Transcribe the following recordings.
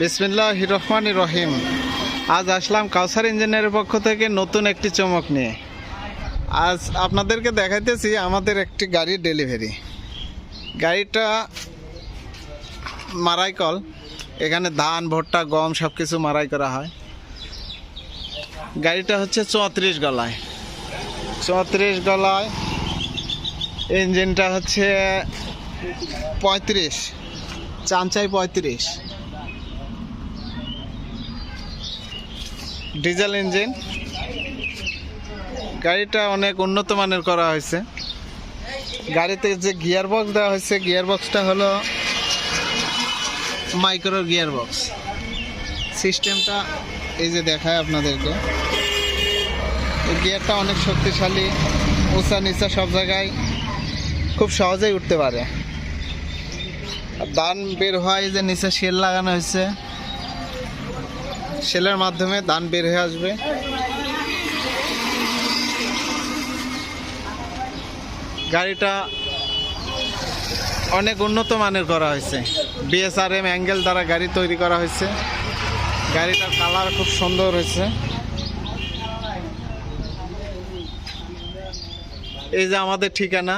বিসমিল্লাহ রহমান রহিম আজ আসলাম কাউসার ইঞ্জিনিয়ারের পক্ষ থেকে নতুন একটি চমক নিয়ে। আজ আপনাদেরকে দেখাইতেছি আমাদের একটি গাড়ির ডেলিভারি। গাড়িটা মারাই কল এখানে ধান, ভুট্টা, গম সব কিছু মারাই করা হয়। গাড়িটা হচ্ছে চৌত্রিশ গলায়। চৌত্রিশ গলায় ইঞ্জিনটা হচ্ছে পঁয়ত্রিশ চাঞ্চাই পঁয়ত্রিশ। Diesel engine. গাড়িটা অনেক উন্নত মানের করা হয়েছে। গাড়িতে যে গিয়ার বক্স দেওয়া হয়েছে গিয়ার বক্সটা হলো মাইক্রো গিয়ার বক্স সিস্টেমটা এই যে দেখায় আপনাদেরকে। এই গিয়ারটা অনেক শক্তিশালী, উঁচা নিচা সব জায়গায় খুব সহজেই উঠতে পারে। আর ধান বের হয় যে নিচে শেল লাগানো হয়েছে। শেলের মাধ্যমে ধান বের হয়ে আসবে। গাড়িটা অনেক উন্নত মানের করা হয়েছে। বিএসআরএম অ্যাঙ্গেল দ্বারা গাড়ি তৈরি করা হয়েছে। গাড়িটার কালার খুব সুন্দর হয়েছে। এই যে আমাদের ঠিকানা।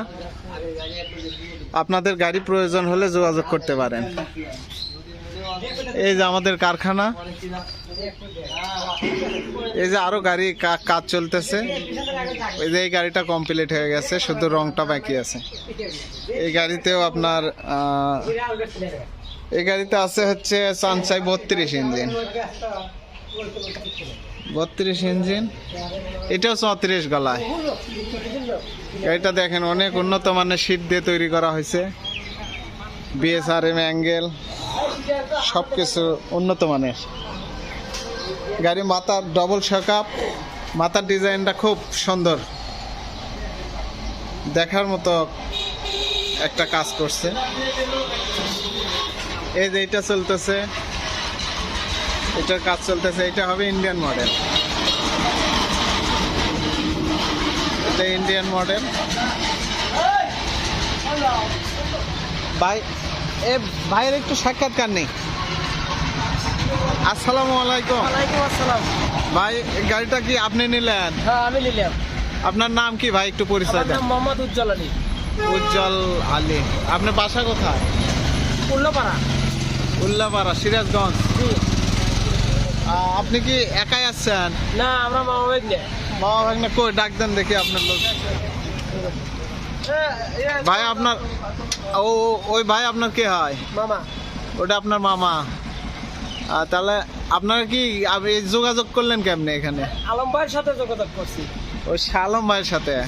আপনাদের গাড়ি প্রয়োজন হলে যোগাযোগ করতে পারেন। এই যে আমাদের কারখানা। এই যে আরও গাড়ি কাজ চলতেছে। এই যে এই গাড়িটা কমপ্লিট হয়ে গেছে, শুধু রংটা বাকি আছে। এই গাড়িতেও আপনার এই গাড়িতে আছে হচ্ছে সানসাই বত্রিশ ইঞ্জিন। বত্রিশ ইঞ্জিন। এটাও চৌত্রিশ গলায়। গাড়িটা দেখেন, অনেক উন্নত মানের শীত দিয়ে তৈরি করা হয়েছে। বিএসআরএম অ্যাঙ্গেল সব কিছু উন্নত মানের। গাড়ি মাথার ডবল শাকাপ মাথার ডিজাইনটা খুব সুন্দর। দেখার মতো একটা কাজ করছে। এই যে এটা চলতেছে, এটার কাজ চলতেছে, এটা হবে ইন্ডিয়ান মডেল এটা ইন্ডিয়ান মডেল ভাই এ ভাইয়ের একটু সাক্ষাৎকার নেই। আসসালামু আলাইকুম। ওয়ালাইকুম আসসালাম। ভাই গাড়িটা কি আপনি নিলেন? হ্যাঁ আমি নিলাম। আপনার নাম কি ভাই? একটু পরিচয় দেন। মোহাম্মদ উজ্জ্বল আলী। উজ্জ্বল আলী। আপনার বাসা কোথায়? উল্লাপাড়া। উল্লাপাড়া সিরাজগঞ্জ। আপনি কি একাই আসছেন? না আমরা মামা নিয়ে বাবা ভাগনা কই? ডাক দেন দেখি আপনার লোক। ভাই আপনার ও ওই ভাই আপনার কে হয়? মামা। ওটা আপনার মামা। তাহলে আপনারা কি আপ- এই যোগাযোগ করলেন কেমনে এখানে? আলম ভাইয়ের সাথে যোগাযোগ করছি। ওই শালম ভাইয়ের সাথে?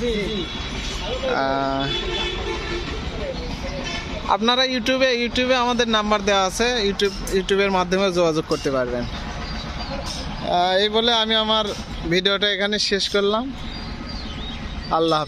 আপনারা ইউটিউবে ইউটিউবে আমাদের নাম্বার দেওয়া আছে। ইউটিউব ইউটিউবের মাধ্যমে যোগাযোগ করতে পারবেন। এই বলে আমি আমার ভিডিওটা এখানে শেষ করলাম। আল্লাহ।